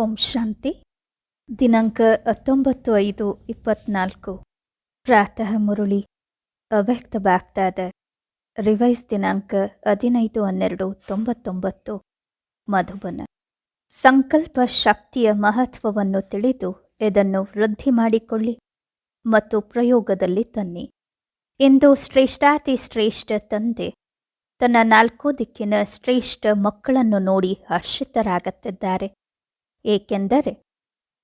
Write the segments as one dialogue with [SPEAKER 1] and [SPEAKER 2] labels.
[SPEAKER 1] ಓಂ ಶಾಂತಿ. ದಿನಾಂಕ ಹತ್ತೊಂಬತ್ತು ಐದು ಇಪ್ಪತ್ನಾಲ್ಕು. ಪ್ರಾತಃ ಮುರುಳಿ. ಅವ್ಯಕ್ತ ಬಾಗ್ದಾದ ರಿವೈಸ್ ದಿನಾಂಕ ಹದಿನೈದು ಹನ್ನೆರಡು ತೊಂಬತ್ತೊಂಬತ್ತು. ಮಧುಬನ. ಸಂಕಲ್ಪ ಶಕ್ತಿಯ ಮಹತ್ವವನ್ನು ತಿಳಿದು ಇದನ್ನು ವೃದ್ಧಿ ಮಾಡಿಕೊಳ್ಳಿ ಮತ್ತು ಪ್ರಯೋಗದಲ್ಲಿ ತನ್ನಿ. ಇಂದು ಶ್ರೇಷ್ಠಾತಿ ಶ್ರೇಷ್ಠ ತಂದೆ. ತನ್ನ ನಾಲ್ಕು ದಿಕ್ಕಿನ ಶ್ರೇಷ್ಠ ಮಕ್ಕಳನ್ನು ನೋಡಿ ಹರ್ಷಿತರಾಗುತ್ತಿದ್ದಾರೆ. ಏಕೆಂದರೆ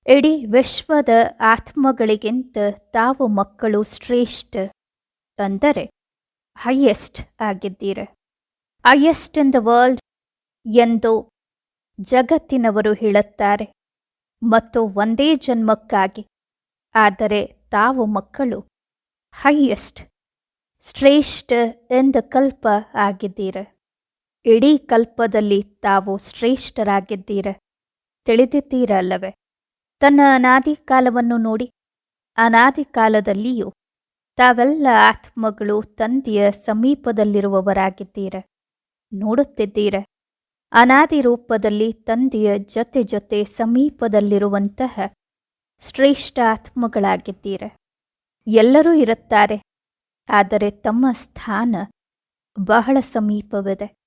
[SPEAKER 1] ಇಡೀ ವಿಶ್ವದ ಆತ್ಮಗಳಿಗಿಂತ ತಾವು ಮಕ್ಕಳು ಶ್ರೇಷ್ಠ ಅಂದರೆ ಹೈಯೆಸ್ಟ್ ಆಗಿದ್ದೀರ. ಹೈಯೆಸ್ಟ್ ಇನ್ ದ ವರ್ಲ್ಡ್ ಎಂದು ಜಗತ್ತಿನವರು ಹೇಳುತ್ತಾರೆ. ಮತ್ತು ಒಂದೇ ಜನ್ಮಕ್ಕಾಗಿ. ಆದರೆ ತಾವು ಮಕ್ಕಳು ಹೈಯೆಸ್ಟ್ ಶ್ರೇಷ್ಠ ಎಂದು ಕಲ್ಪ ಆಗಿದ್ದೀರ. ಇಡೀ ಕಲ್ಪದಲ್ಲಿ ತಾವು ಶ್ರೇಷ್ಠರಾಗಿದ್ದೀರ. ತಿಳಿದಿದ್ದೀರಲ್ಲವೇ? ತನ್ನ ಅನಾದಿ ಕಾಲವನ್ನು ನೋಡಿ. ಅನಾದಿ ಕಾಲದಲ್ಲಿಯೂ ತಾವೆಲ್ಲ ಆತ್ಮಗಳು ತಂದೆಯ ಸಮೀಪದಲ್ಲಿರುವವರಾಗಿದ್ದೀರ. ನೋಡುತ್ತಿದ್ದೀರ. ಅನಾದಿ ರೂಪದಲ್ಲಿ ತಂದೆಯ ಜೊತೆ ಜೊತೆ ಸಮೀಪದಲ್ಲಿರುವಂತಹ ಶ್ರೇಷ್ಠ ಆತ್ಮಗಳಾಗಿದ್ದೀರ. ಎಲ್ಲರೂ ಇರುತ್ತಾರೆ. ಆದರೆ ತಮ್ಮ ಸ್ಥಾನ ಬಹಳ ಸಮೀಪವಿದೆ.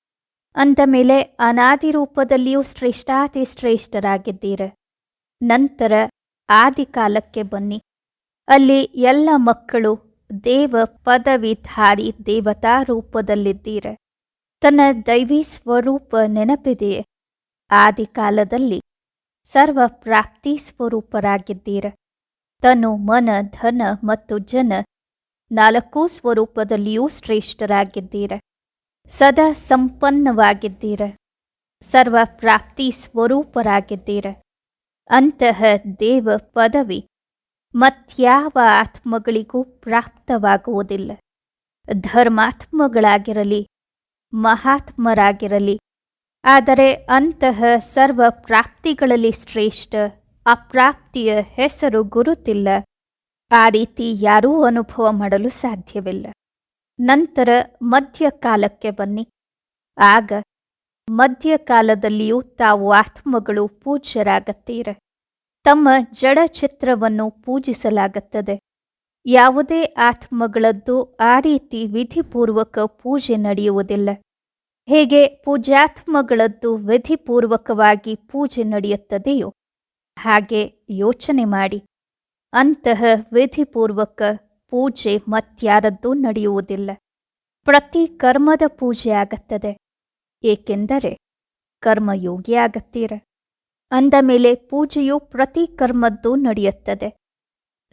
[SPEAKER 1] ಅಂದ ಮೇಲೆ ಅನಾದಿ ರೂಪದಲ್ಲಿಯೂ ಶ್ರೇಷ್ಠಾತಿ ಶ್ರೇಷ್ಠರಾಗಿದ್ದೀರ. ನಂತರ ಆದಿಕಾಲಕ್ಕೆ ಬನ್ನಿ. ಅಲ್ಲಿ ಎಲ್ಲ ಮಕ್ಕಳು ದೇವ ಪದವಿಧಾರಿ ದೇವತಾ ರೂಪದಲ್ಲಿದ್ದೀರ. ತನ್ನ ದೈವಿ ಸ್ವರೂಪ ನೆನಪಿದೆಯೇ? ಆದಿಕಾಲದಲ್ಲಿ ಸರ್ವ ಪ್ರಾಪ್ತಿ ಸ್ವರೂಪರಾಗಿದ್ದೀರ. ತನು ಮನ, ಧನ ಮತ್ತು ಜನ ನಾಲ್ಕೂ ಸ್ವರೂಪದಲ್ಲಿಯೂ ಶ್ರೇಷ್ಠರಾಗಿದ್ದೀರ. ಸದಾ ಸಂಪನ್ನವಾಗಿದ್ದೀರ. ಸರ್ವ ಪ್ರಾಪ್ತಿ ಸ್ವರೂಪರಾಗಿದ್ದೀರ. ಅಂತಹ ದೇವ ಪದವಿ ಮತ್ಯಾವ ಆತ್ಮಗಳಿಗೂ ಪ್ರಾಪ್ತವಾಗುವುದಿಲ್ಲ. ಧರ್ಮಾತ್ಮಗಳಾಗಿರಲಿ, ಮಹಾತ್ಮರಾಗಿರಲಿ, ಆದರೆ ಅಂತಹ ಸರ್ವ ಪ್ರಾಪ್ತಿಗಳಲ್ಲಿ ಶ್ರೇಷ್ಠ, ಅಪ್ರಾಪ್ತಿಯ ಹೆಸರು ಗುರುತಿಲ್ಲ. ಆ ರೀತಿ ಯಾರೂ ಅನುಭವ ಮಾಡಲು ಸಾಧ್ಯವಿಲ್ಲ. ನಂತರ ಮಧ್ಯಕಾಲಕ್ಕೆ ಬನ್ನಿ. ಆಗ ಮಧ್ಯಕಾಲದಲ್ಲಿಯೂ ತಾವು ಆತ್ಮಗಳು ಪೂಜ್ಯರಾಗತ್ತೀರ. ತಮ್ಮ ಜಡ ಚಿತ್ರವನ್ನು ಪೂಜಿಸಲಾಗುತ್ತದೆ. ಯಾವುದೇ ಆತ್ಮಗಳದ್ದು ಆ ರೀತಿ ವಿಧಿಪೂರ್ವಕ ಪೂಜೆ ನಡೆಯುವುದಿಲ್ಲ. ಹೇಗೆ ಪೂಜಾತ್ಮಗಳದ್ದು ವಿಧಿಪೂರ್ವಕವಾಗಿ ಪೂಜೆ ನಡೆಯುತ್ತದೆಯೋ ಹಾಗೆ ಯೋಚನೆ ಮಾಡಿ. ಅಂತಹ ವಿಧಿಪೂರ್ವಕ ಪೂಜೆ ಮತ್ಯಾರದ್ದೂ ನಡೆಯುವುದಿಲ್ಲ. ಪ್ರತಿ ಕರ್ಮದ ಪೂಜೆ ಆಗುತ್ತದೆ. ಏಕೆಂದರೆ ಕರ್ಮಯೋಗಿ ಆಗತ್ತೀರ. ಅಂದ ಮೇಲೆ ಪೂಜೆಯು ಪ್ರತಿ ಕರ್ಮದ್ದು ನಡೆಯುತ್ತದೆ.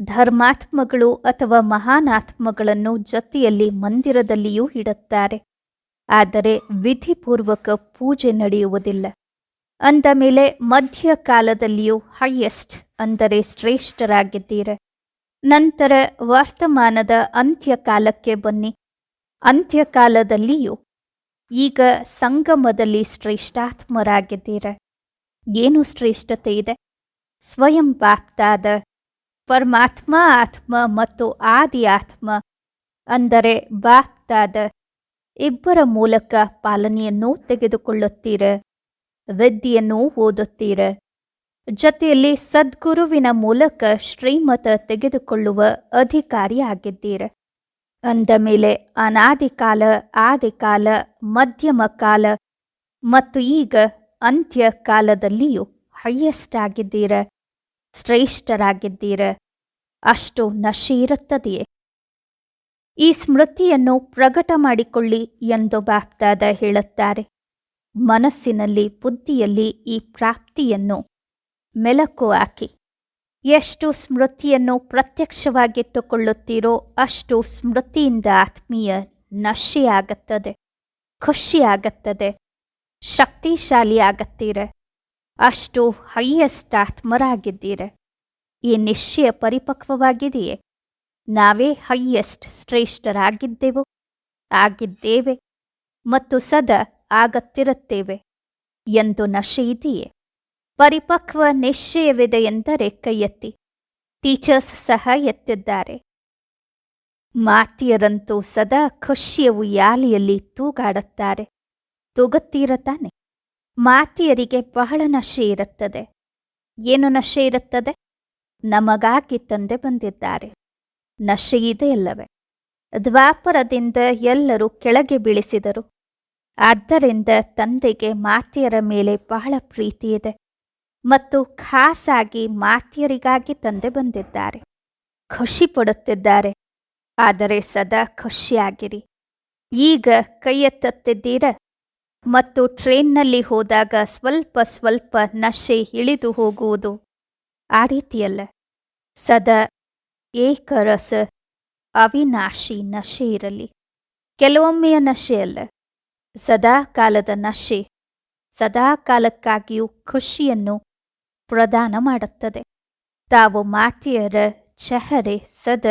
[SPEAKER 1] ಧರ್ಮಾತ್ಮಗಳು ಅಥವಾ ಮಹಾನಾತ್ಮಗಳನ್ನು ಜೊತೆಯಲ್ಲಿ ಮಂದಿರದಲ್ಲಿಯೂ ಇಡುತ್ತಾರೆ. ಆದರೆ ವಿಧಿಪೂರ್ವಕ ಪೂಜೆ ನಡೆಯುವುದಿಲ್ಲ. ಅಂದ ಮೇಲೆ ಮಧ್ಯಕಾಲದಲ್ಲಿಯೂ ಹೈಯೆಸ್ಟ್ ಅಂದರೆ ಶ್ರೇಷ್ಠರಾಗಿದ್ದೀರ. ನಂತರ ವರ್ತಮಾನದ ಅಂತ್ಯಕಾಲಕ್ಕೆ ಬನ್ನಿ. ಅಂತ್ಯಕಾಲದಲ್ಲಿಯೂ ಈಗ ಸಂಗಮದಲ್ಲಿ ಶ್ರೇಷ್ಠಾತ್ಮರಾಗಿದ್ದೀರ. ಏನು ಶ್ರೇಷ್ಠತೆ ಇದೆ? ಸ್ವಯಂ ಪ್ರಾಪ್ತಾದ ಪರಮಾತ್ಮ, ಆತ್ಮ ಮತ್ತು ಆದಿ ಆತ್ಮ ಅಂದರೆ ಬಾಪ್ತಾದ ಇಬ್ಬರ ಮೂಲಕ ಪಾಲನೆಯನ್ನು ತೆಗೆದುಕೊಳ್ಳುತ್ತೀರ? ವಿದ್ಯೆಯನ್ನು ಓದುತ್ತೀರ? ಜೊತೆಯಲ್ಲಿ ಸದ್ಗುರುವಿನ ಮೂಲಕ ಶ್ರೀಮತ ತೆಗೆದುಕೊಳ್ಳುವ ಅಧಿಕಾರಿಯಾಗಿದ್ದೀರ. ಅಂದ ಮೇಲೆ ಅನಾದಿಕಾಲ, ಆದಿಕಾಲ, ಮಧ್ಯಮ ಕಾಲ ಮತ್ತು ಈಗ ಅಂತ್ಯ ಕಾಲದಲ್ಲಿಯೂ ಹೈಯೆಸ್ಟ್ ಆಗಿದ್ದೀರ ಶ್ರೇಷ್ಠರಾಗಿದ್ದೀರ. ಅಷ್ಟು ನಶೆ ಇರುತ್ತದೆಯೇ ಈ ಸ್ಮೃತಿಯನ್ನು ಪ್ರಕಟ ಮಾಡಿಕೊಳ್ಳಿ ಎಂದು ಬಾಪ್ತಾದ ಹೇಳುತ್ತಾರೆ. ಮನಸ್ಸಿನಲ್ಲಿ, ಬುದ್ಧಿಯಲ್ಲಿ ಈ ಪ್ರಾಪ್ತಿಯನ್ನು ಮೆಲಕು ಹಾಕಿ. ಎಷ್ಟು ಸ್ಮೃತಿಯನ್ನು ಪ್ರತ್ಯಕ್ಷವಾಗಿಟ್ಟುಕೊಳ್ಳುತ್ತೀರೋ ಅಷ್ಟು ಸ್ಮೃತಿಯಿಂದ ಆತ್ಮೀಯ ನಶೆಯಾಗುತ್ತದೆ ಖುಷಿಯಾಗುತ್ತದೆ ಶಕ್ತಿಶಾಲಿ ಆಗತ್ತೀರ. ಅಷ್ಟು ಹೈಯೆಸ್ಟ್ ಆತ್ಮರಾಗಿದ್ದೀರೆ. ಈ ನಿಶ್ಚಯ ಪರಿಪಕ್ವವಾಗಿದೆಯೇ? ನಾವೇ ಹೈಯೆಸ್ಟ್ ಶ್ರೇಷ್ಠರಾಗಿದ್ದೆವು, ಆಗಿದ್ದೇವೆ ಮತ್ತು ಸದಾ ಆಗತ್ತಿರುತ್ತೇವೆ ಎಂದು ನಶೆ ಇದೆಯೇ? ಪರಿಪಕ್ವ ನಿಶ್ಚಯವಿದೆ ಎಂದರೆ ಕೈಯೆತ್ತಿ. ಟೀಚರ್ಸ್ ಸಹ ಎತ್ತಿದ್ದಾರೆ. ಮಾತಿಯರಂತೂ ಸದಾ ಖುಷಿಯ ಯಾಲಿಯಲ್ಲಿ ತೂಗಾಡುತ್ತಾರೆ. ತೂಗುತ್ತೀರ ತಾನೆ ಮಾತಿಯರಿಗೆ ಬಹಳ ನಶೆ ಇರುತ್ತದೆ. ಏನು ನಶೆ ಇರುತ್ತದೆ? ನಮಗಾಗಿ ತಂದೆ ಬಂದಿದ್ದಾರೆ. ನಶೆ ಇದೆ ಅಲ್ಲವೇ? ದ್ವಾಪರದಿಂದ ಎಲ್ಲರೂ ಕೆಳಗೆ ಬೀಳಿಸಿದರು. ಆದ್ದರಿಂದ ತಂದೆಗೆ ಮಾತಿಯರ ಮೇಲೆ ಬಹಳ ಪ್ರೀತಿಯಿದೆ ಮತ್ತು ಖಾಸಾಗಿ ಮಾತಿಯರಿಗಾಗಿ ತಂದೆ ಬಂದಿದ್ದಾರೆ. ಖುಷಿ ಪಡುತ್ತಿದ್ದಾರೆ. ಆದರೆ ಸದಾ ಖುಷಿಯಾಗಿರಿ. ಈಗ ಕೈ ಎತ್ತುತ್ತಿದ್ದೀರ ಮತ್ತು ಟ್ರೈನ್ನಲ್ಲಿ ಹೋದಾಗ ಸ್ವಲ್ಪ ಸ್ವಲ್ಪ ನಶೆ ಇಳಿದು ಹೋಗುವುದು ಆ ರೀತಿಯಲ್ಲ. ಸದಾ ಏಕರಸ ಅವಿನಾಶಿ ನಶೆ ಇರಲಿ. ಕೆಲವೊಮ್ಮೆಯ ನಶೆ ಅಲ್ಲ. ಸದಾ ಕಾಲದ ನಶೆ. ಸದಾ ಕಾಲಕ್ಕಾಗಿಯೂ ಖುಷಿಯನ್ನು ಪ್ರದಾನ ಮಾಡುತ್ತದೆ. ತಾವು ಮಾತಿಯರ ಚಹರೆ ಸದ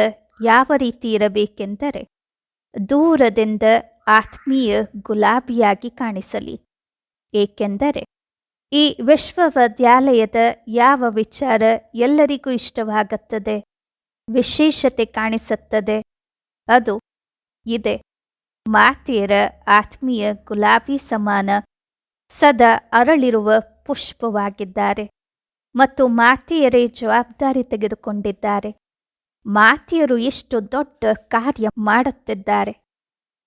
[SPEAKER 1] ಯಾವ ರೀತಿ ಇರಬೇಕೆಂದರೆ, ದೂರದಿಂದ ಆತ್ಮೀಯ ಗುಲಾಬಿಯಾಗಿ ಕಾಣಿಸಲಿ. ಏಕೆಂದರೆ, ಈ ವಿಶ್ವವಿದ್ಯಾಲಯದ ಯಾವ ವಿಚಾರ ಎಲ್ಲರಿಗೂ ಇಷ್ಟವಾಗುತ್ತದೆ, ವಿಶೇಷತೆ ಕಾಣಿಸುತ್ತದೆ, ಅದು ಇದೆ. ಮಾತೆಯರ ಆತ್ಮೀಯ ಗುಲಾಬಿ ಸಮಾನ ಸದಾ ಅರಳಿರುವ ಪುಷ್ಪವಾಗಿದ್ದಾರೆ. ಮತ್ತು ಮಾತಿಯರೇ ಜವಾಬ್ದಾರಿ ತೆಗೆದುಕೊಂಡಿದ್ದಾರೆ. ಮಾತಿಯರು ಎಷ್ಟು ದೊಡ್ಡ ಕಾರ್ಯ ಮಾಡುತ್ತಿದ್ದಾರೆ.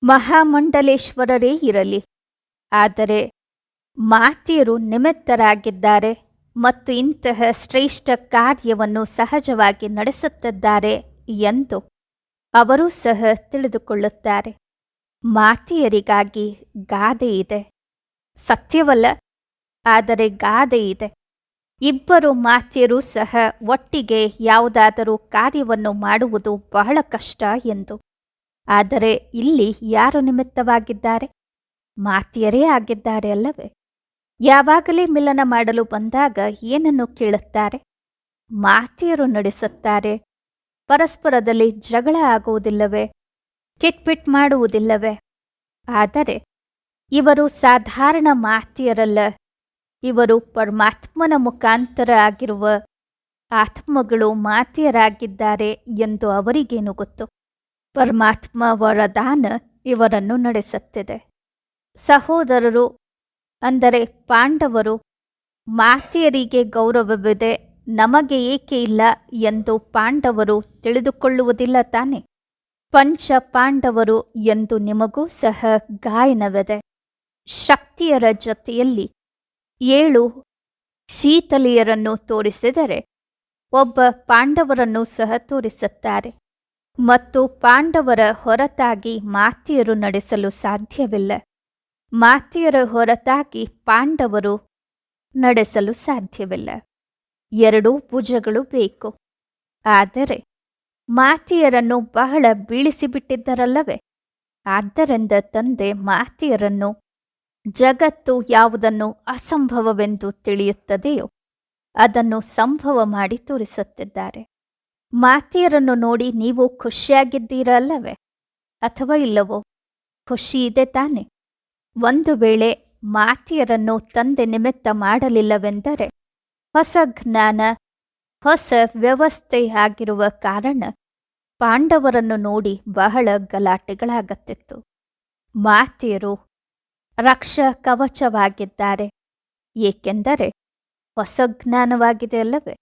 [SPEAKER 1] ಮಹಾಮಂಡಲೇಶ್ವರರೇ ಇರಲಿ. ಆದರೆ ಮಾತಿಯರು ನಿಮಿತ್ತರಾಗಿದ್ದಾರೆ ಮತ್ತು ಇಂತಹ ಶ್ರೇಷ್ಠ ಕಾರ್ಯವನ್ನು ಸಹಜವಾಗಿ ನಡೆಸುತ್ತಿದ್ದಾರೆ ಎಂದು ಅವರೂ ಸಹ ತಿಳಿದುಕೊಳ್ಳುತ್ತಾರೆ. ಮಾತಿಯರಿಗಾಗಿ ಗಾದೆ ಇದೆ. ಸತ್ಯವಲ್ಲ, ಆದರೆ ಗಾದೆ ಇದೆ. ಇಬ್ಬರು ಮಾತೆಯರು ಸಹ ಒಟ್ಟಿಗೆ ಯಾವುದಾದರೂ ಕಾರ್ಯವನ್ನು ಮಾಡುವುದು ಬಹಳ ಕಷ್ಟ ಎಂದು. ಆದರೆ ಇಲ್ಲಿ ಯಾರು ನಿಮಿತ್ತವಾಗಿದ್ದಾರೆ? ಮಾತಿಯರೇ ಆಗಿದ್ದಾರೆ ಅಲ್ಲವೇ? ಯಾವಾಗಲೇ ಮಿಲನ ಮಾಡಲು ಬಂದಾಗ ಏನನ್ನು ಕೇಳುತ್ತಾರೆ? ಮಾತಿಯರು ನಡೆಸುತ್ತಾರೆ. ಪರಸ್ಪರದಲ್ಲಿ ಜಗಳ ಆಗುವುದಿಲ್ಲವೇ? ಕಿಟ್ಪಿಟ್ ಮಾಡುವುದಿಲ್ಲವೇ? ಆದರೆ ಇವರು ಸಾಧಾರಣ ಮಾತೆಯರಲ್ಲ. ಇವರು ಪರಮಾತ್ಮನ ಮುಖಾಂತರ ಆಗಿರುವ ಆತ್ಮಗಳು ಮಾತೆಯರಾಗಿದ್ದಾರೆ ಎಂದು ಅವರಿಗೇನು ಗೊತ್ತು? ಪರಮಾತ್ಮ ವರದಾನ ಇವರನ್ನು ನಡೆಸುತ್ತಿದೆ. ಸಹೋದರರು, ಅಂದರೆ ಪಾಂಡವರು, ಮಾತೆಯರಿಗೆ ಗೌರವವಿದೆ, ನಮಗೆ ಏಕೆ ಇಲ್ಲ ಎಂದು ಪಾಂಡವರು ತಿಳಿದುಕೊಳ್ಳುವುದಿಲ್ಲ ತಾನೆ? ಪಂಚ ಪಾಂಡವರು ಎಂದು ನಿಮಗೂ ಸಹ ಗಾಯನವಿದೆ. ಶಕ್ತಿಯರ ಜೊತೆಯಲ್ಲಿ ಏಳು, ಶೀತಲಿಯರನ್ನು ತೋರಿಸಿದರೆ ಒಬ್ಬ ಪಾಂಡವರನ್ನು ಸಹ ತೋರಿಸುತ್ತಾರೆ. ಮತ್ತು ಪಾಂಡವರ ಹೊರತಾಗಿ ಮಾತಿಯರು ನಡೆಸಲು ಸಾಧ್ಯವಿಲ್ಲ. ಮಾತಿಯರ ಹೊರತಾಗಿ ಪಾಂಡವರು ನಡೆಸಲು ಸಾಧ್ಯವಿಲ್ಲ. ಎರಡೂ ಭುಜಗಳು ಬೇಕು. ಆದರೆ ಮಾತಿಯರನ್ನು ಬಹಳ ಬೀಳಿಸಿಬಿಟ್ಟಿದ್ದರಲ್ಲವೇ? ಆದ್ದರಿಂದ ತಂದೆ ಮಾತೆಯರನ್ನು ಜಗತ್ತು ಯಾವುದನ್ನು ಅಸಂಭವವೆಂದು ತಿಳಿಯುತ್ತದೆಯೋ ಅದನ್ನು ಸಂಭವ ಮಾಡಿ ತೋರಿಸುತ್ತಿದ್ದಾರೆ. ಮಾತೆಯರನ್ನು ನೋಡಿ ನೀವು ಖುಷಿಯಾಗಿದ್ದೀರಲ್ಲವೇ? ಅಥವಾ ಇಲ್ಲವೋ? ಖುಷಿ ಇದೆ ತಾನೆ. ಒಂದು ವೇಳೆ ಮಾತೆಯರನ್ನು ತಂದೆ ನಿಮಿತ್ತ ಮಾಡಲಿಲ್ಲವೆಂದರೆ ಹೊಸ ಜ್ಞಾನ, ಹೊಸ ವ್ಯವಸ್ಥೆಯಾಗಿರುವ ಕಾರಣ ಪಾಂಡವರನ್ನು ನೋಡಿ ಬಹಳ ಗಲಾಟೆಗಳಾಗತ್ತಿತ್ತು. ಮಾತೆಯರು ರಕ್ಷ ಕವಚವಾಗಿದ್ದಾರೆ ಏಕೆಂದರೆ ಹೊಸ ಜ್ಞಾನವಾಗಿದೆ ಅಲ್ಲವೇ?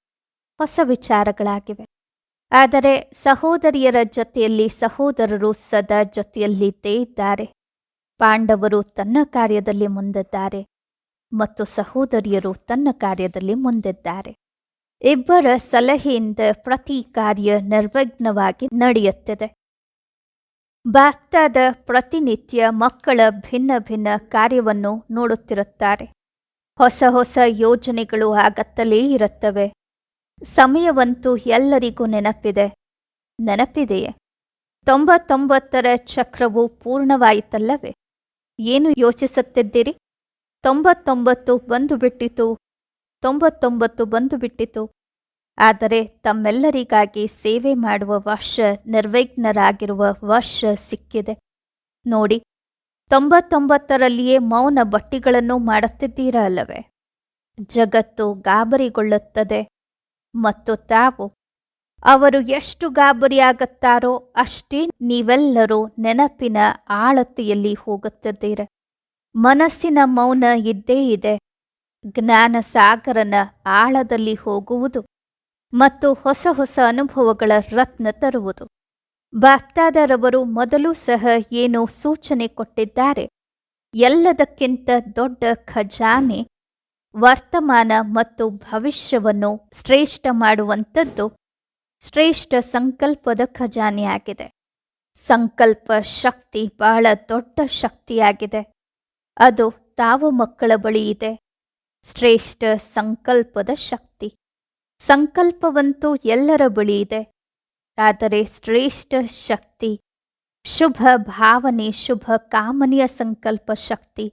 [SPEAKER 1] ಹೊಸ ವಿಚಾರಗಳಾಗಿವೆ. ಆದರೆ ಸಹೋದರಿಯರ ಜೊತೆಯಲ್ಲಿ ಸಹೋದರರು ಸದಾ ಜೊತೆಯಲ್ಲಿದ್ದೇ ಇದ್ದಾರೆ. ಪಾಂಡವರು ತನ್ನ ಕಾರ್ಯದಲ್ಲಿ ಮುಂದಿದ್ದಾರೆ ಮತ್ತು ಸಹೋದರಿಯರು ತನ್ನ ಕಾರ್ಯದಲ್ಲಿ ಮುಂದಿದ್ದಾರೆ. ಇಬ್ಬರ ಸಲಹೆಯಿಂದ ಪ್ರತಿ ಕಾರ್ಯ ನಿರ್ವಿಘ್ನವಾಗಿ ನಡೆಯುತ್ತಿದೆ. ಬಾಕ್ತಾದ ಪ್ರತಿನಿತ್ಯ ಮಕ್ಕಳ ಭಿನ್ನ ಭಿನ್ನ ಕಾರ್ಯವನ್ನು ನೋಡುತ್ತಿರುತ್ತಾರೆ. ಹೊಸ ಹೊಸ ಯೋಜನೆಗಳು ಆಗತ್ತಲೇ ಇರುತ್ತವೆ. ಸಮಯವಂತೂ ಎಲ್ಲರಿಗೂ ನೆನಪಿದೆ. ನೆನಪಿದೆಯೇ? ತೊಂಬತ್ತೊಂಬತ್ತರ ಚಕ್ರವು ಪೂರ್ಣವಾಯಿತಲ್ಲವೇ? ಏನು ಯೋಚಿಸುತ್ತಿದ್ದೀರಿ? ತೊಂಬತ್ತೊಂಬತ್ತು ಬಂದು ಬಿಟ್ಟಿತು ತೊಂಬತ್ತೊಂಬತ್ತು ಬಂದು ಬಿಟ್ಟಿತು ಆದರೆ ತಮ್ಮೆಲ್ಲರಿಗಾಗಿ ಸೇವೆ ಮಾಡುವ ವರ್ಷ ನಿರ್ವಿಘ್ನರಾಗಿರುವ ವರ್ಷ ಸಿಕ್ಕಿದೆ. ನೋಡಿ, ತೊಂಬತ್ತೊಂಬತ್ತರಲ್ಲಿಯೇ ಮೌನ ಬಟ್ಟಿಗಳನ್ನು ಮಾಡುತ್ತಿದ್ದೀರಾ ಅಲ್ಲವೇ? ಜಗತ್ತು ಗಾಬರಿಗೊಳ್ಳುತ್ತದೆ. ಮತ್ತು ತಾವು ಅವರು ಎಷ್ಟು ಗಾಬರಿಯಾಗುತ್ತಾರೋ ಅಷ್ಟೇ ನೀವೆಲ್ಲರೂ ನೆನಪಿನ ಆಳತೆಯಲ್ಲಿ ಹೋಗುತ್ತಿದ್ದೀರ. ಮನಸ್ಸಿನ ಮೌನ ಇದ್ದೇ ಇದೆ. ಜ್ಞಾನ ಸಾಗರನ ಆಳದಲ್ಲಿ ಹೋಗುವುದು ಮತ್ತು ಹೊಸ ಹೊಸ ಅನುಭವಗಳ ರತ್ನ ತರುವುದು. ಬಾಪ್ತಾದರವರು ಮೊದಲು ಸಹ ಏನೋ ಸೂಚನೆ ಕೊಟ್ಟಿದ್ದಾರೆ. ಎಲ್ಲದಕ್ಕಿಂತ ದೊಡ್ಡ ಖಜಾನೆ, ವರ್ತಮಾನ ಮತ್ತು ಭವಿಷ್ಯವನ್ನು ಶ್ರೇಷ್ಠ ಮಾಡುವಂಥದ್ದು ಶ್ರೇಷ್ಠ ಸಂಕಲ್ಪದ ಖಜಾನೆಯಾಗಿದೆ. ಸಂಕಲ್ಪ ಶಕ್ತಿ ಬಹಳ ದೊಡ್ಡ ಶಕ್ತಿಯಾಗಿದೆ. ಅದು ತಾವು ಮಕ್ಕಳ ಬಳಿ ಇದೆ. ಶ್ರೇಷ್ಠ ಸಂಕಲ್ಪದ ಶಕ್ತಿ. ಸಂಕಲ್ಪವಂತೂ ಎಲ್ಲರ ಬಳಿ ಇದೆ. ಆದರೆ ಶ್ರೇಷ್ಠ ಶಕ್ತಿ, ಶುಭ ಭಾವನೆ, ಶುಭ ಕಾಮನೆಯ ಸಂಕಲ್ಪ ಶಕ್ತಿ,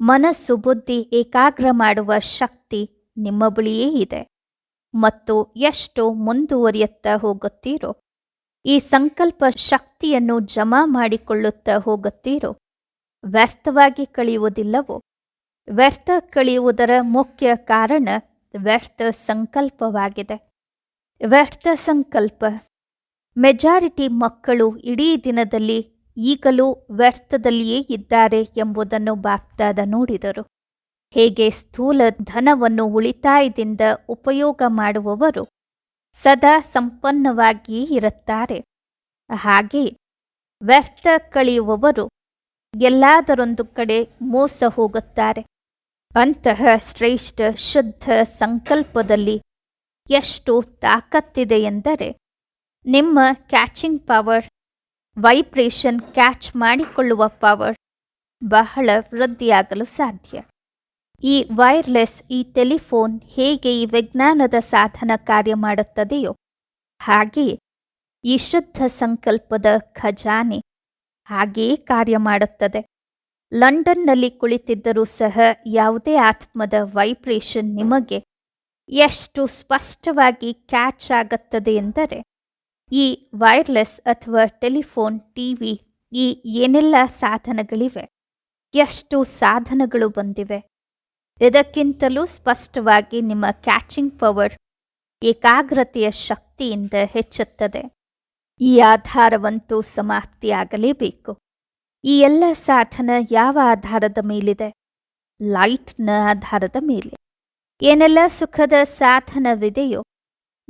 [SPEAKER 1] ಮನಸ್ಸು ಬುದ್ಧಿ ಏಕಾಗ್ರ ಮಾಡುವ ಶಕ್ತಿ ನಿಮ್ಮ ಬಳಿಯೇ ಇದೆ. ಮತ್ತು ಎಷ್ಟು ಮುಂದುವರಿಯುತ್ತಾ ಹೋಗುತ್ತೀರೋ, ಈ ಸಂಕಲ್ಪ ಶಕ್ತಿಯನ್ನು ಜಮಾ ಮಾಡಿಕೊಳ್ಳುತ್ತಾ ಹೋಗುತ್ತೀರೋ, ವ್ಯರ್ಥವಾಗಿ ಕಳೆಯುವುದಿಲ್ಲವೋ, ವ್ಯರ್ಥ ಕಳೆಯುವುದರ ಮುಖ್ಯ ಕಾರಣ ವ್ಯರ್ಥ ಸಂಕಲ್ಪವಾಗಿದೆ. ವ್ಯರ್ಥ ಸಂಕಲ್ಪ. ಮೆಜಾರಿಟಿ ಮಕ್ಕಳು ಇಡೀ ದಿನದಲ್ಲಿ ಈಗಲೂ ವ್ಯರ್ಥದಲ್ಲಿಯೇ ಇದ್ದಾರೆ ಎಂಬುದನ್ನು ಬಾಪ್ತಾದ ನೋಡಿದರು. ಹೇಗೆ ಸ್ಥೂಲ ಧನವನ್ನು ಉಳಿತಾಯದಿಂದ ಉಪಯೋಗ ಮಾಡುವವರು ಸದಾ ಸಂಪನ್ನವಾಗಿಯೇ ಇರುತ್ತಾರೆ. ಹಾಗೆ ವ್ಯರ್ಥ ಕಳೆಯುವವರು ಎಲ್ಲಾದರೊಂದು ಕಡೆ ಮೋಸ ಹೋಗುತ್ತಾರೆ. ಅಂತಹ ಶ್ರೇಷ್ಠ, ಶುದ್ಧ ಸಂಕಲ್ಪದಲ್ಲಿ ಎಷ್ಟು ತಾಕತ್ತಿದೆ ಎಂದರೆ ನಿಮ್ಮ ಕ್ಯಾಚಿಂಗ್ ಪವರ್ ವೈಬ್ರೇಷನ್ ಕ್ಯಾಚ್ ಮಾಡಿಕೊಳ್ಳುವ ಪವರ್ ಬಹಳ ವೃದ್ಧಿಯಾಗಲು ಸಾಧ್ಯ. ಈ ವೈರ್ಲೆಸ್ ಈ ಟೆಲಿಫೋನ್ ಹೇಗೆ ಈ ವಿಜ್ಞಾನದ ಸಾಧನ ಕಾರ್ಯ ಮಾಡುತ್ತದೆಯೋ ಹಾಗೆಯೇ ಈ ಶುದ್ಧ ಸಂಕಲ್ಪದ ಖಜಾನೆ ಹಾಗೆಯೇ ಕಾರ್ಯ ಮಾಡುತ್ತದೆ. ಲಂಡನ್ನಲ್ಲಿ ಕುಳಿತಿದ್ದರೂ ಸಹ ಯಾವುದೇ ಆತ್ಮದ ವೈಬ್ರೇಷನ್ ನಿಮಗೆ ಎಷ್ಟು ಸ್ಪಷ್ಟವಾಗಿ ಕ್ಯಾಚ್ ಆಗುತ್ತದೆ ಎಂದರೆ, ಈ ವೈರ್ಲೆಸ್ ಅಥವಾ ಟೆಲಿಫೋನ್ ಟಿ ವಿ ಈ ಏನೆಲ್ಲ ಸಾಧನಗಳಿವೆ, ಎಷ್ಟು ಸಾಧನಗಳು ಬಂದಿವೆ, ಇದಕ್ಕಿಂತಲೂ ಸ್ಪಷ್ಟವಾಗಿ ನಿಮ್ಮ ಕ್ಯಾಚಿಂಗ್ ಪವರ್ ಏಕಾಗ್ರತೆಯ ಶಕ್ತಿಯಿಂದ ಹೆಚ್ಚುತ್ತದೆ. ಈ ಆಧಾರವಂತೂ ಸಮಾಪ್ತಿಯಾಗಲೇಬೇಕು. ಈ ಎಲ್ಲ ಸಾಧನ ಯಾವ ಆಧಾರದ ಮೇಲಿದೆ? ಲೈಟ್ನ ಆಧಾರದ ಮೇಲೆ. ಏನೆಲ್ಲ ಸುಖದ ಸಾಧನವಿದೆಯೋ,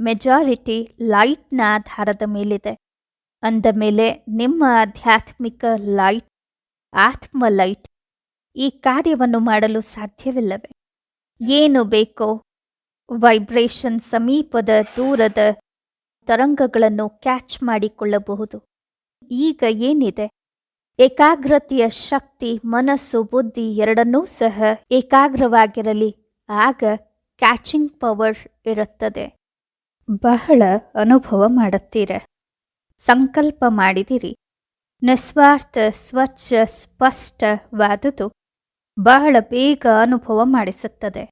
[SPEAKER 1] ಮೆಜಾರಿಟಿ ಲೈಟ್ನ ಆಧಾರದ ಮೇಲಿದೆ. ಅಂದ ಮೇಲೆ ನಿಮ್ಮ ಆಧ್ಯಾತ್ಮಿಕ ಲೈಟ್, ಆತ್ಮ ಲೈಟ್ ಈ ಕಾರ್ಯವನ್ನು ಮಾಡಲು ಸಾಧ್ಯವಿಲ್ಲವೇ? ಏನು ಬೇಕೋ? ವೈಬ್ರೇಷನ್ ಸಮೀಪದ ದೂರದ ತರಂಗಗಳನ್ನು ಕ್ಯಾಚ್ ಮಾಡಿಕೊಳ್ಳಬಹುದು. ಈಗ ಏನಿದೆ? ಏಕಾಗ್ರತೆಯ ಶಕ್ತಿ, ಮನಸ್ಸು, ಬುದ್ಧಿ ಎರಡನ್ನೂ ಸಹ ಏಕಾಗ್ರವಾಗಿರಲಿ. ಆಗ ಕ್ಯಾಚಿಂಗ್ ಪವರ್ ಇರುತ್ತದೆ. ಬಹಳ ಅನುಭವ ಮಾಡುತ್ತೀರ. ಸಂಕಲ್ಪ ಮಾಡಿದಿರಿ. ನಿಸ್ವಾರ್ಥ, ಸ್ವಚ್ಛ, ಸ್ಪಷ್ಟವಾದುದು ಬಹಳ ಬೇಗ ಅನುಭವ ಮಾಡಿಸುತ್ತದೆ.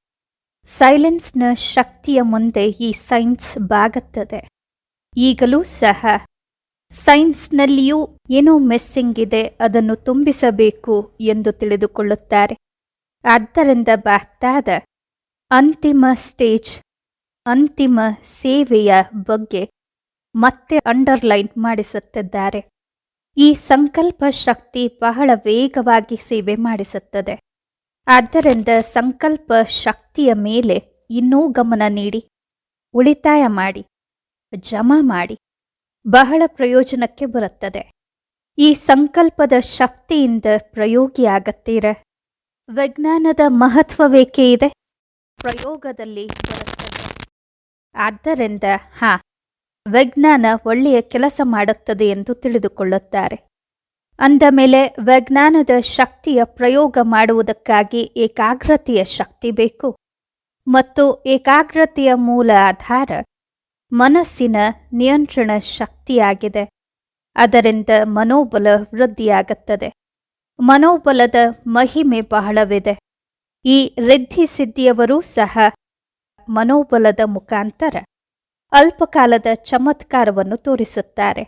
[SPEAKER 1] ಸೈಲೆನ್ಸ್ನ ಶಕ್ತಿಯ ಮುಂದೆ ಈ ಸೈನ್ಸ್ ಬಾಗುತ್ತದೆ. ಈಗಲೂ ಸಹ ಸೈನ್ಸ್ನಲ್ಲಿಯೂ ಏನೋ ಮೆಸ್ಸಿಂಗ್ ಇದೆ, ಅದನ್ನು ತುಂಬಿಸಬೇಕು ಎಂದು ತಿಳಿದುಕೊಳ್ಳುತ್ತಾರೆ. ಆದ್ದರಿಂದ ಬಾಕ್ತಾದ ಅಂತಿಮ ಸ್ಟೇಜ್, ಅಂತಿಮ ಸೇವೆಯ ಬಗ್ಗೆ ಮತ್ತೆ ಅಂಡರ್ಲೈನ್ ಮಾಡಿಸುತ್ತಿದ್ದಾರೆ. ಈ ಸಂಕಲ್ಪ ಶಕ್ತಿ ಬಹಳ ವೇಗವಾಗಿ ಸೇವೆ ಮಾಡಿಸುತ್ತದೆ. ಆದ್ದರಿಂದ ಸಂಕಲ್ಪ ಶಕ್ತಿಯ ಮೇಲೆ ಇನ್ನೂ ಗಮನ ನೀಡಿ, ಉಳಿತಾಯ ಮಾಡಿ, ಜಮಾ ಮಾಡಿ. ಬಹಳ ಪ್ರಯೋಜನಕ್ಕೆ ಬರುತ್ತದೆ. ಈ ಸಂಕಲ್ಪದ ಶಕ್ತಿಯಿಂದ ಪ್ರಯೋಗಿಯಾಗತ್ತೀರ ವಿಜ್ಞಾನದ ಮಹತ್ವವೇಕೆ ಇದೆ? ಪ್ರಯೋಗದಲ್ಲಿ ಬರುತ್ತದೆ. ಆದ್ದರಿಂದ, ಹಾ, ವಿಜ್ಞಾನ ಒಳ್ಳೆಯ ಕೆಲಸ ಮಾಡುತ್ತದೆ ಎಂದು ತಿಳಿದುಕೊಳ್ಳುತ್ತಾರೆ. ಅಂದ ಮೇಲೆ, ವಿಜ್ಞಾನದ ಶಕ್ತಿಯ ಪ್ರಯೋಗ ಮಾಡುವುದಕ್ಕಾಗಿ ಏಕಾಗ್ರತೆಯ ಶಕ್ತಿ ಬೇಕು. ಮತ್ತು ಏಕಾಗ್ರತೆಯ ಮೂಲ ಆಧಾರ ಮನಸ್ಸಿನ ನಿಯಂತ್ರಣ ಶಕ್ತಿಯಾಗಿದೆ. ಅದರಿಂದ ಮನೋಬಲ ವೃದ್ಧಿಯಾಗುತ್ತದೆ. ಮನೋಬಲದ ಮಹಿಮೆ ಬಹಳವಿದೆ. ಈ ರಿದ್ಧಿ ಸಿದ್ಧಿಯವರೂ ಸಹ ಮನೋಬಲದ ಮುಖಾಂತರ ಅಲ್ಪಕಾಲದ ಚಮತ್ಕಾರವನ್ನು ತೋರಿಸುತ್ತಾರೆ.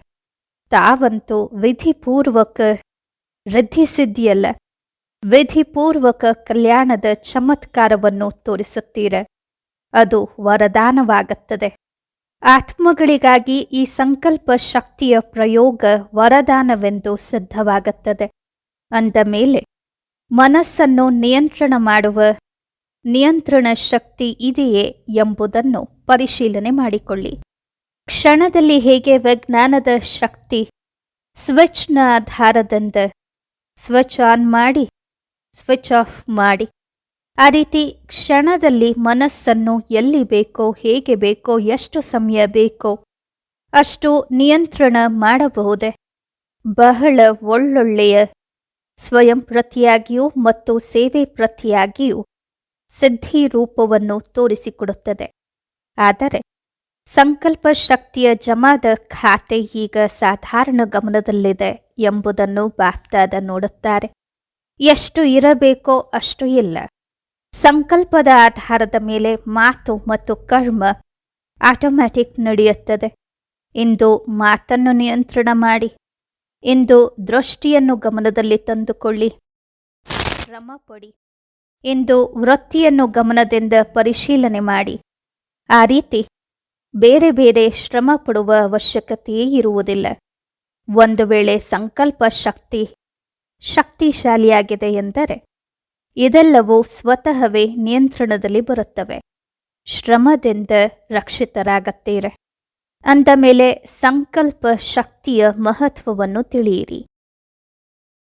[SPEAKER 1] ತಾವಂತೂ ವಿಧಿಪೂರ್ವಕ ರಿದ್ಧಿಸಿದ್ಧಿಯಲ್ಲ ವಿಧಿಪೂರ್ವಕ ಕಲ್ಯಾಣದ ಚಮತ್ಕಾರವನ್ನು ತೋರಿಸುತ್ತೀರ. ಅದು ವರದಾನವಾಗುತ್ತದೆ. ಆತ್ಮಗಳಿಗಾಗಿ ಈ ಸಂಕಲ್ಪ ಶಕ್ತಿಯ ಪ್ರಯೋಗ ವರದಾನವೆಂದು ಸಿದ್ಧವಾಗುತ್ತದೆ. ಅಂದ ಮೇಲೆ, ಮನಸ್ಸನ್ನು ನಿಯಂತ್ರಣ ಮಾಡುವ ನಿಯಂತ್ರಣ ಶಕ್ತಿ ಇದೆಯೇ ಎಂಬುದನ್ನು ಪರಿಶೀಲನೆ ಮಾಡಿಕೊಳ್ಳಿ. ಕ್ಷಣದಲ್ಲಿ ಹೇಗೆ ವಿಜ್ಞಾನದ ಶಕ್ತಿ ಸ್ವಿಚ್ನ ಆಧಾರದಿಂದ ಸ್ವಿಚ್ ಆನ್ ಮಾಡಿ, ಸ್ವಿಚ್ ಆಫ್ ಮಾಡಿ ಆ ರೀತಿ ಕ್ಷಣದಲ್ಲಿ ಮನಸ್ಸನ್ನು ಎಲ್ಲಿ ಬೇಕೋ ಹೇಗೆ ಬೇಕೋ ಎಷ್ಟು ಸಮಯ ಬೇಕೋ ಅಷ್ಟು ನಿಯಂತ್ರಣ ಮಾಡಬಹುದೇ. ಬಹಳ ಒಳ್ಳೊಳ್ಳೆಯ ಸ್ವಯಂ ಪ್ರತಿಯಾಗಿಯೂ ಮತ್ತು ಸೇವೆ ಪ್ರತಿಯಾಗಿಯೂ ಸಿದ್ಧಿ ರೂಪವನ್ನು ತೋರಿಸಿಕೊಡುತ್ತದೆ. ಆದರೆ ಸಂಕಲ್ಪ ಶಕ್ತಿಯ ಜಮಾದ ಖಾತೆ ಈಗ ಸಾಧಾರಣ ಗಮನದಲ್ಲಿದೆ ಎಂಬುದನ್ನು ಬಾಪ್ತಾದ ನೋಡುತ್ತಾರೆ. ಎಷ್ಟು ಇರಬೇಕೋ ಅಷ್ಟು ಇಲ್ಲ. ಸಂಕಲ್ಪದ ಆಧಾರದ ಮೇಲೆ ಮಾತು ಮತ್ತು ಕರ್ಮ ಆಟೋಮ್ಯಾಟಿಕ್ ನಡೆಯುತ್ತದೆ. ಇಂದು ಮಾತನ್ನು ನಿಯಂತ್ರಣ ಮಾಡಿ. ಇಂದು ದೃಷ್ಟಿಯನ್ನು ಗಮನದಲ್ಲಿ ತಂದುಕೊಳ್ಳಿ. ಶ್ರಮ ಪಡಿ ಇಂದು ವೃತ್ತಿಯನ್ನು ಗಮನದಿಂದ ಪರಿಶೀಲನೆ ಮಾಡಿ. ಆ ರೀತಿ ಬೇರೆ ಬೇರೆ ಶ್ರಮ ಪಡುವ ಅವಶ್ಯಕತೆಯೇ ಇರುವುದಿಲ್ಲ. ಒಂದು ವೇಳೆ ಸಂಕಲ್ಪ ಶಕ್ತಿ, ಶಕ್ತಿಶಾಲಿಯಾಗಿದೆ ಎಂದರೆ ಇದೆಲ್ಲವೂ ಸ್ವತಃವೇ ನಿಯಂತ್ರಣದಲ್ಲಿ ಬರುತ್ತವೆ. ಶ್ರಮದಿಂದ ರಕ್ಷಿತರಾಗತ್ತೀರೆ. ಅಂದ ಮೇಲೆ ಸಂಕಲ್ಪ ಶಕ್ತಿಯ ಮಹತ್ವವನ್ನು ತಿಳಿಯಿರಿ.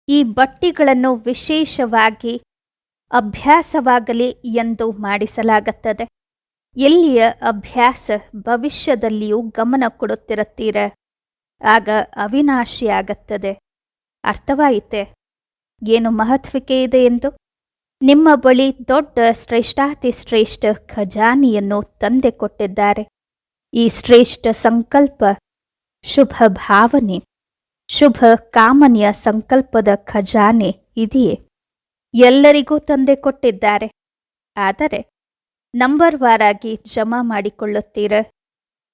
[SPEAKER 1] ಈ ಬಟ್ಟಿಗಳನ್ನು ವಿಶೇಷವಾಗಿ ಅಭ್ಯಾಸವಾಗಲಿ ಎಂದು ಮಾಡಿಸಲಾಗುತ್ತದೆ. ಎಲ್ಲಿಯ ಅಭ್ಯಾಸ ಭವಿಷ್ಯದಲ್ಲಿಯೂ ಗಮನ ಕೊಡುತ್ತಿರುತ್ತೀರ? ಆಗ ಅವಿನಾಶಿಯಾಗುತ್ತದೆ. ಅರ್ಥವಾಯಿತೆ? ಏನು ಮಹತ್ವಕ್ಕೆ ಇದೆ ಎಂದು? ನಿಮ್ಮ ಬಳಿ ದೊಡ್ಡ ಶ್ರೇಷ್ಠಾತಿ ಶ್ರೇಷ್ಠ ಖಜಾನಿಯನ್ನು ತಂದೆ ಕೊಟ್ಟಿದ್ದಾರೆ. ಈ ಶ್ರೇಷ್ಠ ಸಂಕಲ್ಪ ಶುಭ ಭಾವನೆ, ಶುಭ ಕಾಮನೆಯ ಸಂಕಲ್ಪದ ಖಜಾನೆ ಇದೆಯೇ? ಎಲ್ಲರಿಗೂ ತಂದೆ ಕೊಟ್ಟಿದ್ದಾರೆ. ಆದರೆ ನಂಬರ್ ವಾರಾಗಿ ಜಮಾ ಮಾಡಿಕೊಳ್ಳುತ್ತೀರ?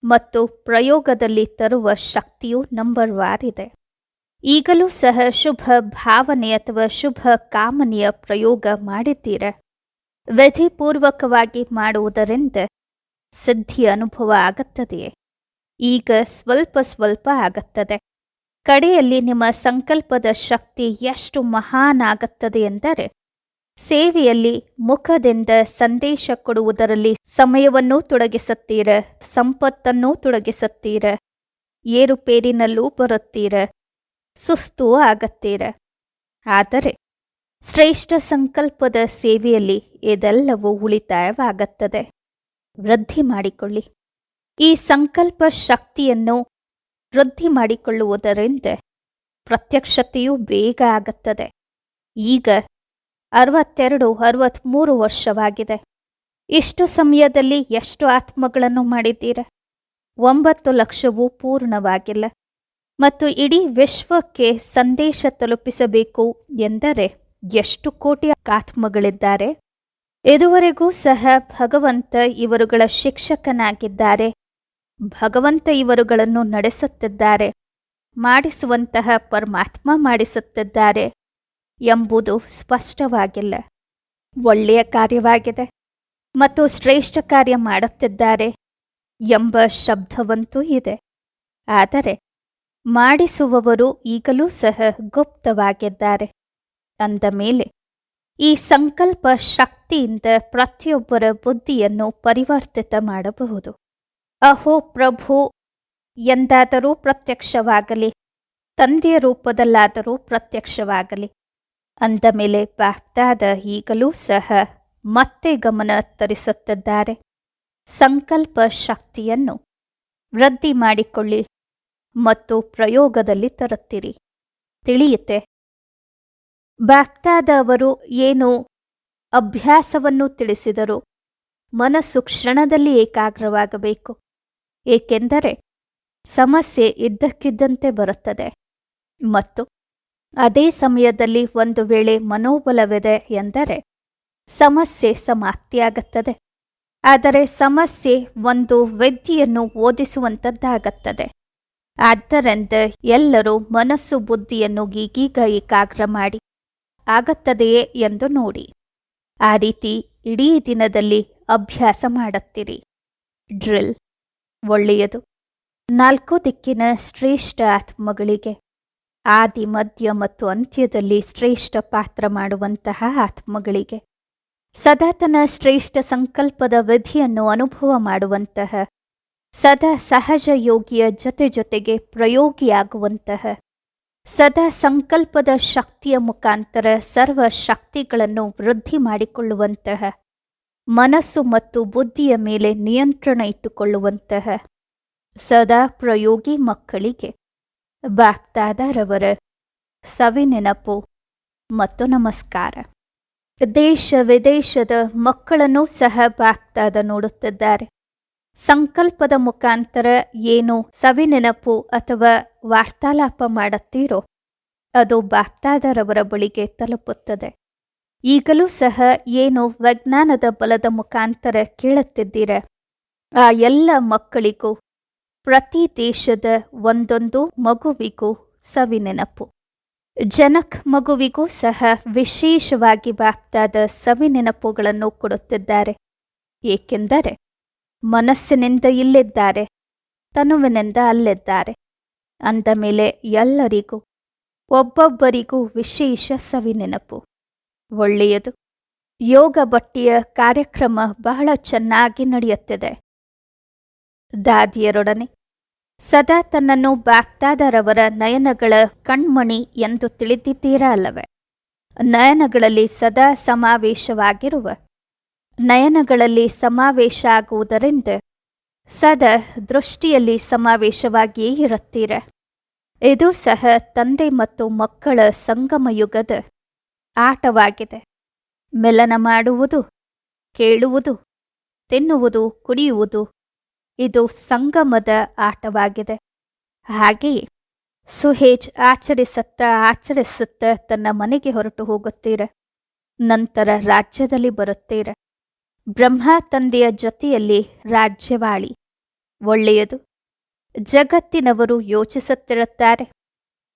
[SPEAKER 1] ಮತ್ತು ಪ್ರಯೋಗದಲ್ಲಿ ತರುವ ಶಕ್ತಿಯು ನಂಬರ್ ವಾರ್ ಇದೆ ಈಗಲೂ ಸಹ ಶುಭ ಭಾವನೆ ಅಥವಾ ಶುಭ ಕಾಮನೆಯ ಪ್ರಯೋಗ ಮಾಡಿದ್ದೀರ? ವಿಧಿಪೂರ್ವಕವಾಗಿ ಮಾಡುವುದರಿಂದ ಸಿದ್ಧಿ ಅನುಭವ ಆಗುತ್ತದೆಯೇ? ಈಗ ಸ್ವಲ್ಪ ಸ್ವಲ್ಪ ಆಗುತ್ತದೆ. ಕಡೆಯಲ್ಲಿ ನಿಮ್ಮ ಸಂಕಲ್ಪದ ಶಕ್ತಿ ಎಷ್ಟು ಮಹಾನ್ ಆಗುತ್ತದೆ ಎಂದರೆ, ಸೇವೆಯಲ್ಲಿ ಮುಖದಿಂದ ಸಂದೇಶ ಕೊಡುವುದರಲ್ಲಿ ಸಮಯವನ್ನೂ ತೊಡಗಿಸುತ್ತೀರ, ಸಂಪತ್ತನ್ನೂ ತೊಡಗಿಸುತ್ತೀರ, ಏರುಪೇರಿನಲ್ಲೂ ಬರುತ್ತೀರ ಸುಸ್ತೂ ಆಗತ್ತೀರ ಆದರೆ ಶ್ರೇಷ್ಠ ಸಂಕಲ್ಪದ ಸೇವೆಯಲ್ಲಿ ಇದೆಲ್ಲವೂ ಉಳಿತಾಯವಾಗುತ್ತದೆ. ವೃದ್ಧಿ ಮಾಡಿಕೊಳ್ಳಿ. ಈ ಸಂಕಲ್ಪ ಶಕ್ತಿಯನ್ನು ವೃದ್ಧಿ ಮಾಡಿಕೊಳ್ಳುವುದರಿಂದ ಪ್ರತ್ಯಕ್ಷತೆಯು ಬೇಗ ಆಗುತ್ತದೆ. ಈಗ ಅರವತ್ತೆರಡು ಅರವತ್ತ್ಮೂರು ವರ್ಷವಾಗಿದೆ. ಇಷ್ಟು ಸಮಯದಲ್ಲಿ ಎಷ್ಟು ಆತ್ಮಗಳನ್ನು ಮಾಡಿದ್ದೀರ? ಒಂಬತ್ತು ಲಕ್ಷವೂ ಪೂರ್ಣವಾಗಿಲ್ಲ. ಮತ್ತು ಇಡೀ ವಿಶ್ವಕ್ಕೆ ಸಂದೇಶ ತಲುಪಿಸಬೇಕು ಎಂದರೆ ಎಷ್ಟು ಕೋಟಿ ಆತ್ಮಗಳಿದ್ದಾರೆ? ಇದುವರೆಗೂ ಸಹ ಭಗವಂತ ಇವರುಗಳ ಶಿಕ್ಷಕನಾಗಿದ್ದಾರೆ. ಭಗವಂತ ಇವರುಗಳನ್ನು ನಡೆಸುತ್ತಿದ್ದಾರೆ. ಮಾಡಿಸುವಂತಹ ಪರಮಾತ್ಮ ಮಾಡಿಸುತ್ತಿದ್ದಾರೆ ಎಂಬುದು ಸ್ಪಷ್ಟವಾಗಿಲ್ಲ. ಒಳ್ಳೆಯ ಕಾರ್ಯವಾಗಿದೆ ಮತ್ತು ಶ್ರೇಷ್ಠ ಕಾರ್ಯ ಮಾಡುತ್ತಿದ್ದಾರೆ ಎಂಬ ಶಬ್ದವಂತೂ ಇದೆ. ಆದರೆ ಮಾಡಿಸುವವರು ಈಗಲೂ ಸಹ ಗುಪ್ತವಾಗಿದ್ದಾರೆ. ಅಂದ ಮೇಲೆ, ಈ ಸಂಕಲ್ಪ ಶಕ್ತಿಯಿಂದ ಪ್ರತಿಯೊಬ್ಬರ ಬುದ್ಧಿಯನ್ನು ಪರಿವರ್ತಿತ ಮಾಡಬಹುದು. ಅಹೋ ಪ್ರಭು, ಎಂದಾದರೂ ಪ್ರತ್ಯಕ್ಷವಾಗಲಿ, ತಂದೆಯ ರೂಪದಲ್ಲಾದರೂ ಪ್ರತ್ಯಕ್ಷವಾಗಲಿ. ಅಂದ ಮೇಲೆ ಬಾಗ್ದಾದ ಈಗಲೂ ಸಹ ಮತ್ತೆ ಗಮನ ತರಿಸುತ್ತಿದ್ದಾರೆ ಸಂಕಲ್ಪ ಶಕ್ತಿಯನ್ನು ವೃದ್ಧಿ ಮಾಡಿಕೊಳ್ಳಿ. ಮತ್ತು ಪ್ರಯೋಗದಲ್ಲಿ ತರುತ್ತೀರಿ. ತಿಳಿಯುತ್ತೆ? ಬ್ಯಾಪ್ತಾದ ಅವರು ಏನು ಅಭ್ಯಾಸವನ್ನು ತಿಳಿಸಿದರು? ಮನಸ್ಸು ಕ್ಷಣದಲ್ಲಿ ಏಕಾಗ್ರವಾಗಬೇಕು. ಏಕೆಂದರೆ ಸಮಸ್ಯೆ ಇದ್ದಕ್ಕಿದ್ದಂತೆ ಬರುತ್ತದೆ. ಮತ್ತು ಅದೇ ಸಮಯದಲ್ಲಿ ಒಂದು ವೇಳೆ ಮನೋಬಲವಿದೆ ಎಂದರೆ ಸಮಸ್ಯೆ ಸಮಾಪ್ತಿಯಾಗುತ್ತದೆ. ಆದರೆ ಸಮಸ್ಯೆ ಒಂದು ವ್ಯಕ್ತಿಯನ್ನು ಓದಿಸುವಂಥದ್ದಾಗುತ್ತದೆ ಆದ್ದರಿಂದ ಎಲ್ಲರೂ ಮನಸ್ಸು ಬುದ್ಧಿಯನ್ನು ಈಗೀಗ ಏಕಾಗ್ರ ಮಾಡಿ ಆಗತ್ತದೆಯೇ ಎಂದು ನೋಡಿ. ಆ ರೀತಿ ಇಡೀ ದಿನದಲ್ಲಿ ಅಭ್ಯಾಸ ಮಾಡುತ್ತೀರಿ. ಡ್ರಿಲ್ ಒಳ್ಳೆಯದು. ನಾಲ್ಕು ದಿಕ್ಕಿನ ಶ್ರೇಷ್ಠ ಆತ್ಮಗಳಿಗೆ ಆದಿ, ಮಧ್ಯ ಮತ್ತು ಅಂತ್ಯದಲ್ಲಿ ಶ್ರೇಷ್ಠ ಪಾತ್ರ ಮಾಡುವಂತಹ ಆತ್ಮಗಳಿಗೆ ಸದಾತನ ಶ್ರೇಷ್ಠ ಸಂಕಲ್ಪದ ವಿಧಿಯನ್ನು ಅನುಭವ ಮಾಡುವಂತಹ ಸದಾ ಸಹಜ ಯೋಗಿಯ ಜೊತೆ ಜೊತೆಗೆ ಪ್ರಯೋಗಿಯಾಗುವಂತಹ, ಸದಾ ಸಂಕಲ್ಪದ ಶಕ್ತಿಯ ಮುಖಾಂತರ ಸರ್ವ ಶಕ್ತಿಗಳನ್ನು ವೃದ್ಧಿ ಮಾಡಿಕೊಳ್ಳುವಂತಹ, ಮನಸ್ಸು ಮತ್ತು ಬುದ್ಧಿಯ ಮೇಲೆ ನಿಯಂತ್ರಣ ಇಟ್ಟುಕೊಳ್ಳುವಂತಹ ಸದಾ ಪ್ರಯೋಗಿ ಮಕ್ಕಳಿಗೆ. ಬಾಕ್ತಾದರವರ ಸವಿನೆನಪು ಮತ್ತು ನಮಸ್ಕಾರ. ದೇಶ ವಿದೇಶದ ಮಕ್ಕಳನ್ನು ಸಹ ಬಾಕ್ತಾದ ನೋಡುತ್ತಿದ್ದಾರೆ. ಸಂಕಲ್ಪದ ಮುಖಾಂತರ ಏನು ಸವಿನೆನಪು ಅಥವಾ ವಾರ್ತಾಲಾಪ ಮಾಡುತ್ತೀರೋ, ಅದು ಬಾಪ್ತಾದರವರ ಬಳಿಗೆ ತಲುಪುತ್ತದೆ. ಈಗಲೂ ಸಹ ಏನು ವಿಜ್ಞಾನದ ಬಲದ ಮುಖಾಂತರ ಕೇಳುತ್ತಿದ್ದೀರ? ಆ ಎಲ್ಲ ಮಕ್ಕಳಿಗೂ, ಪ್ರತಿ ದೇಶದ ಒಂದೊಂದು ಮಗುವಿಗೂ ಸವಿನೆನಪು. ಜನಕ್ ಮಗುವಿಗೂ ಸಹ ವಿಶೇಷವಾಗಿ ಬಾಪ್ತಾದ ಸವಿನೆನಪುಗಳನ್ನು ಕೊಡುತ್ತಿದ್ದಾರೆ. ಏಕೆಂದರೆ ಮನಸ್ಸಿನಿಂದ ಇಲ್ಲಿದ್ದಾರೆ, ತನುವಿನಿಂದ ಅಲ್ಲಿದ್ದಾರೆ. ಅಂದ ಮೇಲೆ ಎಲ್ಲರಿಗೂ, ಒಬ್ಬೊಬ್ಬರಿಗೂ ವಿಶೇಷ ಸವಿನೆನಪು ಒಳ್ಳೆಯದು. ಯೋಗ ಬಟ್ಟಿಯ ಕಾರ್ಯಕ್ರಮ ಬಹಳ ಚೆನ್ನಾಗಿ ನಡೆಯುತ್ತಿದೆ. ದಾದಿಯರೊಡನೆ, ಸದಾ ತನ್ನನ್ನು ಬಾಗ್ದಾದರವರ ನಯನಗಳ ಕಣ್ಮಣಿ ಎಂದು ತಿಳಿದಿದ್ದೀರಾ ಅಲ್ಲವೇ? ನಯನಗಳಲ್ಲಿ ಸದಾ ಸಮಾವೇಶವಾಗಿರುವ ನಯನಗಳಲ್ಲಿ ಸಮಾವೇಶ ಆಗುವುದರಿಂದ ಸದಾ ದೃಷ್ಟಿಯಲ್ಲಿ ಸಮಾವೇಶವಾಗಿಯೇ ಇರುತ್ತೀರ. ಇದು ಸಹ ತಂದೆ ಮತ್ತು ಮಕ್ಕಳ ಸಂಗಮ ಯುಗದ ಆಟವಾಗಿದೆ. ಮೆಲನ ಮಾಡುವುದು, ಕೇಳುವುದು, ತಿನ್ನುವುದು, ಕುಡಿಯುವುದು ಇದು ಸಂಗಮದ ಆಟವಾಗಿದೆ. ಹಾಗೆಯೇ ಸುಹೇಜ್ ಆಚರಿಸುತ್ತಾ ಆಚರಿಸುತ್ತ ತನ್ನ ಮನೆಗೆ ಹೊರಟು ಹೋಗುತ್ತೀರ. ನಂತರ ರಾಜ್ಯದಲ್ಲಿ ಬರುತ್ತೀರ. ಬ್ರಹ್ಮ ತಂದೆಯ ಜೊತೆಯಲ್ಲಿ ರಾಜ್ಯವಾಳಿ. ಒಳ್ಳೆಯದು. ಜಗತ್ತಿನವರು ಯೋಚಿಸುತ್ತಿರುತ್ತಾರೆ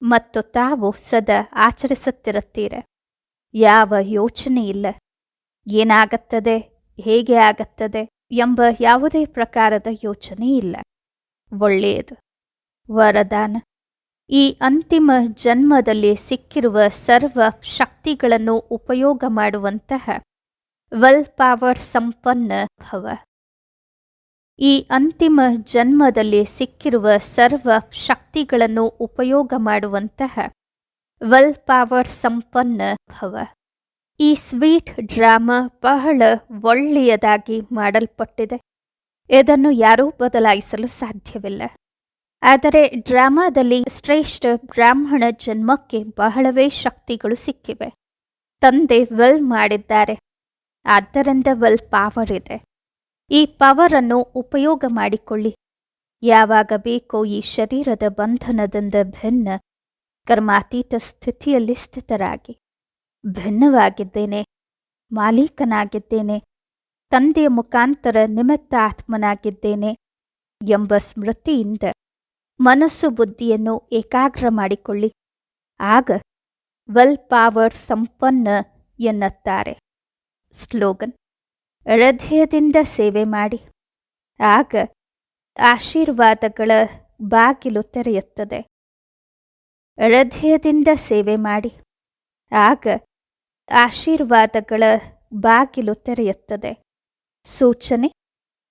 [SPEAKER 1] ಮತ್ತು ತಾವು ಸದಾ ಆಚರಿಸುತ್ತಿರುತ್ತೀರ. ಯಾವ ಯೋಚನೆ ಇಲ್ಲ ಏನಾಗುತ್ತದೆ, ಹೇಗೆ ಆಗುತ್ತದೆ ಎಂಬ ಯಾವುದೇ ಪ್ರಕಾರದ ಯೋಚನೆ ಇಲ್ಲ ಒಳ್ಳೆಯದು. ವರದಾನ. ಈ ಅಂತಿಮ ಜನ್ಮದಲ್ಲಿ ಸಿಕ್ಕಿರುವ ಸರ್ವ ಶಕ್ತಿಗಳನ್ನು ಉಪಯೋಗ ಮಾಡುವಂತಹ ವೆಲ್ ಪವರ್ ಸಂಪನ್ನ ಭವ. ಈ ಅಂತಿಮ ಜನ್ಮದಲ್ಲಿ ಸಿಕ್ಕಿರುವ ಸರ್ವ ಶಕ್ತಿಗಳನ್ನು ಉಪಯೋಗ ಮಾಡುವಂತಹ ವೆಲ್ ಪವರ್ ಸಂಪನ್ನ ಭವ. ಈ ಸ್ವೀಟ್ ಡ್ರಾಮಾ ಬಹಳ ಒಳ್ಳೆಯದಾಗಿ ಮಾಡಲ್ಪಟ್ಟಿದೆ. ಇದನ್ನು ಯಾರೂ ಬದಲಾಯಿಸಲು ಸಾಧ್ಯವಿಲ್ಲ. ಆದರೆ ಡ್ರಾಮಾದಲ್ಲಿ ಶ್ರೇಷ್ಠ ಬ್ರಾಹ್ಮಣ ಜನ್ಮಕ್ಕೆ ಬಹಳವೇ ಶಕ್ತಿಗಳು ಸಿಕ್ಕಿವೆ. ತಂದೆ ವೆಲ್ ಮಾಡಿದ್ದಾರೆ. ಆದ್ದರಿಂದ ವೆಲ್ ಪವರ್ ಇದೆ. ಈ ಪವರನ್ನು ಉಪಯೋಗ ಮಾಡಿಕೊಳ್ಳಿ. ಯಾವಾಗ ಬೇಕೋ ಈ ಶರೀರದ ಬಂಧನದಿಂದ ಭಿನ್ನ, ಕರ್ಮಾತೀತ ಸ್ಥಿತಿಯಲ್ಲಿ ಸ್ಥಿತರಾಗಿ. ಭಿನ್ನವಾಗಿದ್ದೇನೆ, ಮಾಲೀಕನಾಗಿದ್ದೇನೆ, ತಂದೆಯ ಮುಖಾಂತರ ನಿಮಿತ್ತ ಆತ್ಮನಾಗಿದ್ದೇನೆ ಎಂಬ ಸ್ಮೃತಿಯಿಂದ ಮನಸ್ಸು ಬುದ್ಧಿಯನ್ನು ಏಕಾಗ್ರ ಮಾಡಿಕೊಳ್ಳಿ. ಆಗ ವೆಲ್ ಪಾವರ್ ಸಂಪನ್ನ ಎನ್ನುತ್ತಾರೆ. ಸ್ಲೋಗನ್. ಹೃದಯದಿಂದ ಸೇವೆ ಮಾಡಿ. ಆಗ ಆಶೀರ್ವಾದಗಳ ಬಾಗಿಲು ತೆರೆಯುತ್ತದೆ. ಹೃದಯದಿಂದ ಸೇವೆ ಮಾಡಿ. ಆಗ ಆಶೀರ್ವಾದಗಳ ಬಾಗಿಲು ತೆರೆಯುತ್ತದೆ. ಸೂಚನೆ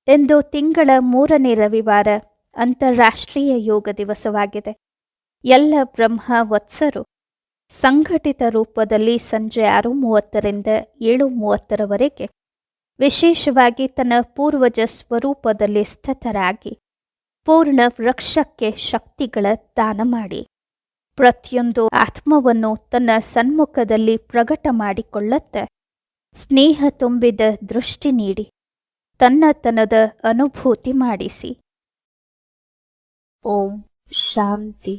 [SPEAKER 1] ಎಂದು ತಿಂಗಳ ಮೂರನೇ ರವಿವಾರ ಅಂತಾರಾಷ್ಟ್ರೀಯ ಯೋಗ ದಿವಸವಾಗಿದೆ. ಎಲ್ಲ ಬ್ರಹ್ಮ ವತ್ಸರು ಸಂಘಟಿತ ರೂಪದಲ್ಲಿ ಸಂಜೆ ಆರು ಮೂವತ್ತರಿಂದ ಏಳು ಮೂವತ್ತರವರೆಗೆ ವಿಶೇಷವಾಗಿ ತನ್ನ ಪೂರ್ವಜ ಸ್ವರೂಪದಲ್ಲಿ ಸ್ಥಿತರಾಗಿ ಪೂರ್ಣ ವೃಕ್ಷಕ್ಕೆ ಶಕ್ತಿಗಳ ದಾನ ಮಾಡಿ ಪ್ರತಿಯೊಂದು ಆತ್ಮವನ್ನು ತನ್ನ ಸನ್ಮುಖದಲ್ಲಿ ಪ್ರಕಟ ಮಾಡಿಕೊಳ್ಳುತ್ತ ಸ್ನೇಹ ತುಂಬಿದ ದೃಷ್ಟಿ ನೀಡಿ ತನ್ನತನದ ಅನುಭೂತಿ ಮಾಡಿಸಿ. ಓಂ ಶಾಂತಿ.